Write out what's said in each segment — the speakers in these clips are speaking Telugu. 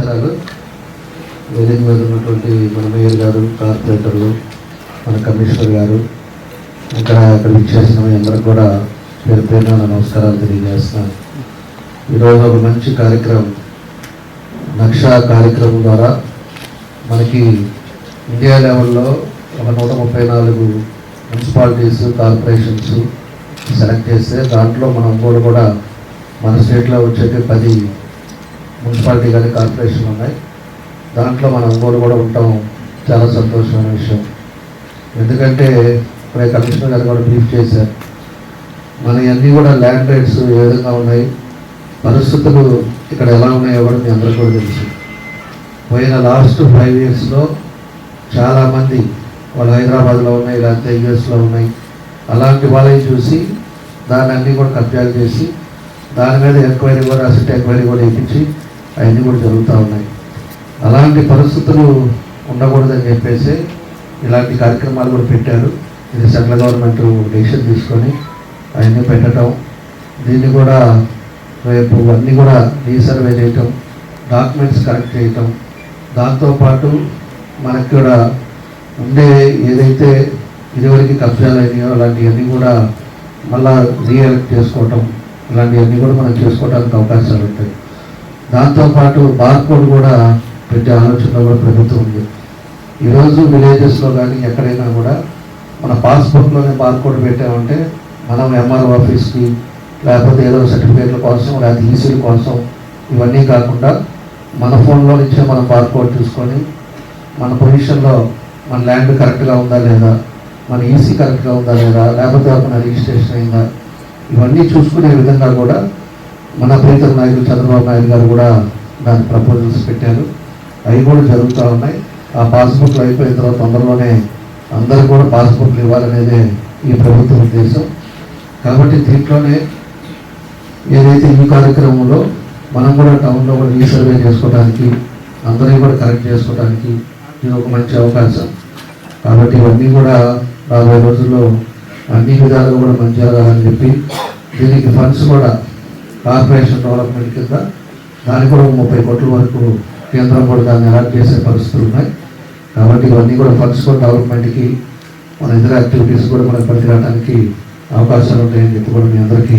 నమస్కారాలు వేదిక మీద ఉన్నటువంటి మన మేయర్ గారు కార్పొరేటర్లు మన కమిషనర్ గారు ఇక్కడ అక్కడ విచ్చేసిన మీ అందరికి కూడా పేరు పేరున నమస్కారాలు తెలియజేస్తున్నాను. ఈరోజు ఒక మంచి కార్యక్రమం నక్ష కార్యక్రమం ద్వారా మనకి ఇండియా లెవెల్లో ఒక నూట ముప్పై నాలుగు మున్సిపాలిటీస్ కార్పొరేషన్స్ సెలెక్ట్ చేస్తే దాంట్లో మన ఒంగోలు కూడా మన స్టేట్లో వచ్చేటి పది మున్సిపాలిటీ కానీ కార్పొరేషన్ ఉన్నాయి. దాంట్లో మన ఒంగోలు కూడా ఉండటం చాలా సంతోషమైన విషయం. ఎందుకంటే ఇప్పుడే కమిషనర్ గారు కూడా బ్రీఫ్ చేశారు. మన అన్నీ కూడా ల్యాండ్ రేట్స్ ఏ విధంగా ఉన్నాయి? పరిస్థితులు ఇక్కడ ఎలా ఉన్నాయో కూడా మీ అందరికీ కూడా తెలుసు. పోయిన లాస్ట్ ఫైవ్ ఇయర్స్లో చాలామంది వాళ్ళు హైదరాబాద్లో ఉన్నాయి లేకపోతే యూఎస్లో ఉన్నాయి. అలాంటి వాళ్ళని చూసి దాన్ని అన్నీ కూడా కబ్జాలు చేసి దాని మీద ఎంక్వైరీ కూడా అసెట్ ఎంక్వైరీ కూడా ఇప్పించి అవన్నీ కూడా జరుగుతూ ఉన్నాయి. అలాంటి పరిస్థితులు ఉండకూడదని చెప్పేసి ఇలాంటి కార్యక్రమాలు కూడా పెట్టారు. ఇది సెంట్రల్ గవర్నమెంట్ డెసిషన్ తీసుకొని అవన్నీ పెట్టడం దీన్ని కూడా రేపు అన్నీ కూడా రీసర్వే చేయటం డాక్యుమెంట్స్ కరెక్ట్ చేయటం దాంతోపాటు మనకి కూడా ఉండే ఏదైతే ఇదివరకు కబ్జాలు అయినాయో అలాంటివన్నీ కూడా మళ్ళా రీఎలెక్ట్ చేసుకోవటం ఇలాంటివన్నీ కూడా మనం చేసుకోవడానికి అవకాశాలు ఉంటాయి. దాంతోపాటు బార్కోడ్ కూడా పెట్టే ఆలోచన కూడా ప్రభుత్వం ఉంది. ఈరోజు విలేజెస్లో కానీ ఎక్కడైనా కూడా మన పాస్పోర్ట్లోనే బార్కోడ్ పెట్టామంటే మనం ఎంఆర్ఓ ఆఫీస్కి లేకపోతే ఏదో సర్టిఫికేట్ల కోసం లేకపోతే ఈసీల కోసం ఇవన్నీ కాకుండా మన ఫోన్లో నుంచే మనం బార్కోడ్ చూసుకొని మన పొజిషన్లో మన ల్యాండ్ కరెక్ట్గా ఉందా లేదా మన ఈసీ కరెక్ట్గా ఉందా లేదా లేకపోతే మన రిజిస్ట్రేషన్ అయిందా ఇవన్నీ చూసుకునే విధంగా కూడా మన ప్రీతం నాయకులు చంద్రబాబు నాయుడు గారు కూడా దాని ప్రపోజల్స్ పెట్టారు. అవి కూడా జరుగుతూ ఉన్నాయి. ఆ పాస్బుక్లు అయిపోయిన తర్వాత తొందరలోనే అందరూ కూడా పాస్బుక్లు ఇవ్వాలనేదే ఈ ప్రభుత్వ ఉద్దేశం. కాబట్టి దీంట్లోనే ఏదైతే ఈ కార్యక్రమంలో మనం కూడా టౌన్లో కూడా ఈ సర్వే చేసుకోవడానికి అందరినీ కూడా కరెక్ట్ చేసుకోవడానికి ఇది ఒక మంచి అవకాశం. కాబట్టి ఇవన్నీ కూడా రాబోయే రోజుల్లో అన్ని విధాలుగా కూడా మంచి జరగాలని చెప్పి దీనికి ఫండ్స్ కూడా కార్పొరేషన్ డెవలప్మెంట్ కింద దానికి కూడా ముప్పై కోట్ల వరకు కేంద్రం కూడా దాన్ని అలాట్ చేసే పరిస్థితులు ఉన్నాయి. కాబట్టి ఇవన్నీ కూడా ఫండ్స్ కూడా డెవలప్మెంట్కి మన ఇతర యాక్టివిటీస్ కూడా మనకు పనికిరావడానికి అవకాశాలు ఉంటాయని చెప్పి కూడా మీ అందరికీ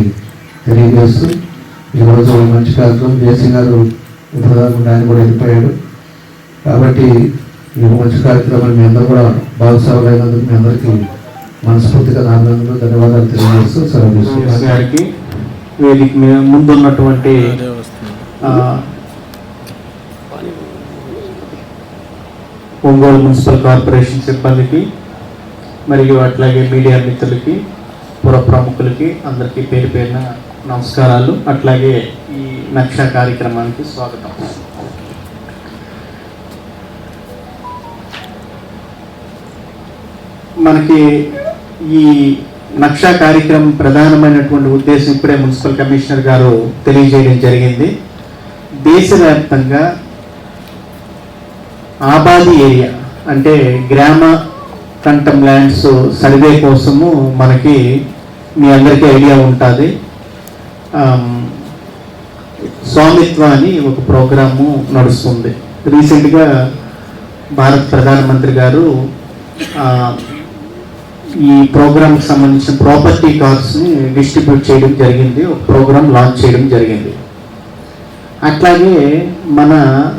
తెలియజేస్తూ ఈరోజు మంచి కార్యక్రమం జేసీ గారు ఇప్పుడు ఆయన కూడా వెళ్ళిపోయాడు. కాబట్టి ఈ మంచి కార్యక్రమాన్ని మీ అందరూ కూడా భాగస్వాములైనందుకు మీ అందరికీ మనస్ఫూర్తిగా నాన్నకు ధన్యవాదాలు తెలియజేస్తూ సెలవు తీసుకుంటాను మీద ముందున్నటువంటి ఒంగోలు మున్సిపల్ కార్పొరేషన్ సిబ్బందికి మరియు అట్లాగే మీడియా మిత్రులకి పుర ప్రముఖులకి అందరికీ పేరు పేరున నమస్కారాలు. అట్లాగే ఈ నక్ష కార్యక్రమానికి స్వాగతం. మనకి ఈ నక్ష కార్యక్రమం ప్రధానమైనటువంటి ఉద్దేశం ఇప్పుడే మున్సిపల్ కమిషనర్ గారు తెలియజేయడం జరిగింది. దేశవ్యాప్తంగా ఆబాది ఏరియా అంటే గ్రామ కంఠం ల్యాండ్స్ సర్వే కోసము మనకి మీ అందరికీ ఐడియా ఉంటుంది. స్వామిత్వ అని ఒక ప్రోగ్రాము నడుస్తుంది. రీసెంట్గా భారత ప్రధానమంత్రి గారు ఈ ప్రోగ్రామ్కి సంబంధించిన ప్రాపర్టీ కార్డ్స్ని డిస్ట్రిబ్యూట్ చేయడం జరిగింది ఒక ప్రోగ్రామ్ లాంచ్ చేయడం జరిగింది. అట్లాగే మన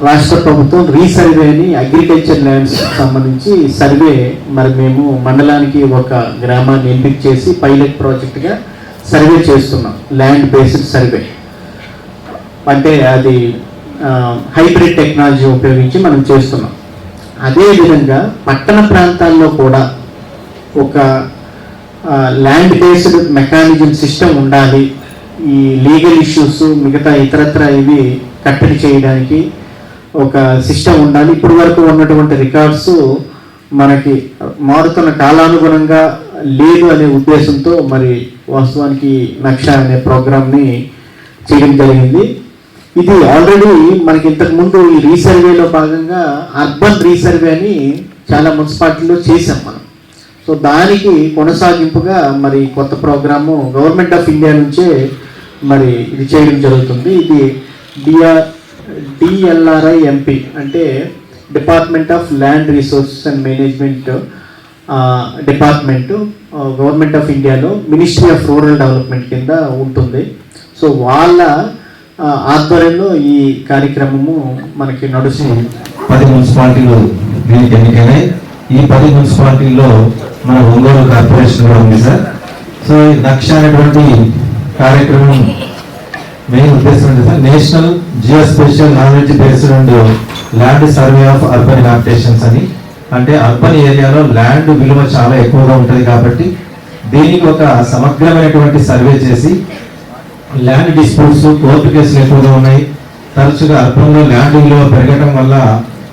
రాష్ట్ర ప్రభుత్వం రీసర్వేని అగ్రికల్చర్ ల్యాండ్స్ సంబంధించి సర్వే మరి మేము మండలానికి ఒక గ్రామాన్ని ఎంపిక చేసి పైలట్ ప్రాజెక్ట్గా సర్వే చేస్తున్నాం ల్యాండ్ బేస్డ్ సర్వే. అంటే అది హైబ్రిడ్ టెక్నాలజీ ఉపయోగించి మనం చేస్తున్నాం. అదేవిధంగా పట్టణ ప్రాంతాల్లో కూడా ఒక ల్యాండ్ బేస్డ్ మెకానిజం సిస్టమ్ ఉండాలి. ఈ లీగల్ ఇష్యూస్ మిగతా ఇతరత్ర ఇవి కట్టడి చేయడానికి ఒక సిస్టమ్ ఉండాలి. ఇప్పటి వరకు ఉన్నటువంటి రికార్డ్స్ మనకి మారుతున్న కాలానుగుణంగా లేదు అనే ఉద్దేశంతో మరి వాస్తవానికి నక్ష అనే ప్రోగ్రామ్ని చేయడం జరిగింది. ఇది ఆల్రెడీ మనకి ఇంతకుముందు ఈ రీసర్వేలో భాగంగా అర్బన్ రీసర్వే అని చాలా మున్సిపాలిటీలో చేసాం మనం. సో దానికి కొనసాగింపుగా మరి కొత్త ప్రోగ్రాము గవర్నమెంట్ ఆఫ్ ఇండియా నుంచే మరి ఇది చేయడం జరుగుతుంది. ఇది డిఆర్ డిఎల్ఆర్ఐ ఎంపీ అంటే department of land resources and management department government of ఇండియాలో మినిస్ట్రీ ఆఫ్ రూరల్ డెవలప్మెంట్ కింద ఉంటుంది. సో వాళ్ళ ఆధ్వర్యంలో ఈ కార్యక్రమము మనకి నడుస్తుంది. పది మున్సిపాలిటీలు దీనికి ఎన్నికైనాయి. ఈ పది మున్సిపాలిటీల్లో మన ఒంగోలు కార్పొరేషన్ కూడా ఉంది సార్. సో ఈ లక్ష అనేటువంటి కార్యక్రమం మెయిన్ ఉద్దేశం ఏంటి sir? National geospatial knowledge based and land survey of urban inhabitations అని. అంటే అర్బన్ ఏరియాలో ల్యాండ్ విలువ చాలా ఎక్కువగా ఉంటుంది కాబట్టి దీనికి ఒక సమగ్రమైనటువంటి సర్వే చేసి ల్యాండ్ డిస్ప్యూట్స్ కోర్టు కేసులు ఎక్కువగా ఉన్నాయి. తరచుగా అర్బన్లో ల్యాండ్ విలువ పెరగడం వల్ల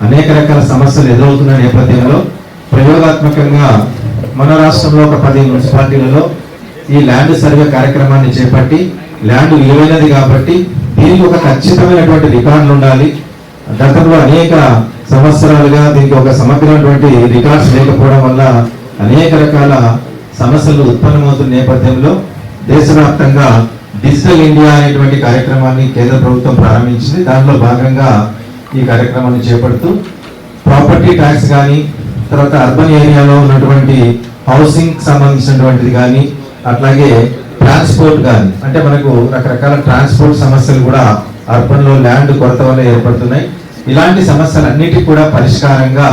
అనేక రకాల సమస్యలు ఎదురవుతున్న నేపథ్యంలో ప్రయోగాత్మకంగా మన రాష్ట్రంలో ఒక పది మున్సిపాలిటీలలో ఈ ల్యాండ్ సర్వే కార్యక్రమాన్ని చేపట్టి ల్యాండ్ విలువైనది కాబట్టి దీనికి ఒక ఖచ్చితమైనటువంటి రికార్డులు ఉండాలి. గతంలో అనేక సంవత్సరాలుగా దీనికి ఒక సమగ్రమైనటువంటి రికార్డ్స్ లేకపోవడం వల్ల అనేక రకాల సమస్యలు ఉత్పన్నమవుతున్న నేపథ్యంలో దేశవ్యాప్తంగా డిజిటల్ ఇండియా అనేటువంటి కార్యక్రమాన్ని కేంద్ర ప్రభుత్వం ప్రారంభించింది. దానిలో భాగంగా ఈ కార్యక్రమాన్ని చేపడుతూ ప్రాపర్టీ ట్యాక్స్ కానీ తర్వాత అర్బన్ ఏరియాలో ఉన్నటువంటి హౌసింగ్ సంబంధించినటువంటిది కానీ అట్లాగే ట్రాన్స్పోర్ట్ కానీ అంటే మనకు రకరకాల ట్రాన్స్పోర్ట్ సమస్యలు కూడా అర్బన్లో ల్యాండ్ కొరత వల్ల ఏర్పడుతున్నాయి. ఇలాంటి సమస్యలన్నిటికీ కూడా పరిష్కారంగా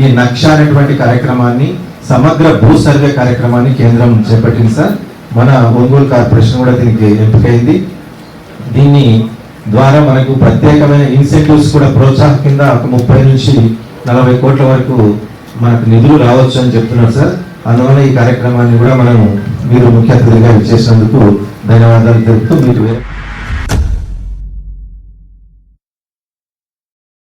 ఈ నక్ష అనేటువంటి కార్యక్రమాన్ని సమగ్ర భూ సర్వే కార్యక్రమాన్ని కేంద్రం చేపట్టింది సార్. మన ఒంగోలు కార్పొరేషన్ కూడా దీనికి ఎంపికైంది. దీన్ని ద్వారా మనకు ప్రత్యేకమైన ఇన్సెంటివ్స్ కూడా ప్రోత్సాహం కింద ఒక ముప్పై నుంచి నలభై కోట్ల వరకు మనకు నిధులు రావచ్చు అని చెప్తున్నారు సార్. అందువల్ల ఈ కార్యక్రమాన్ని కూడా మనం మీరు ముఖ్య అతిథిగా ఇచ్చేసినందుకు ధన్యవాదాలు తెలుపుతూ మీకు వేరే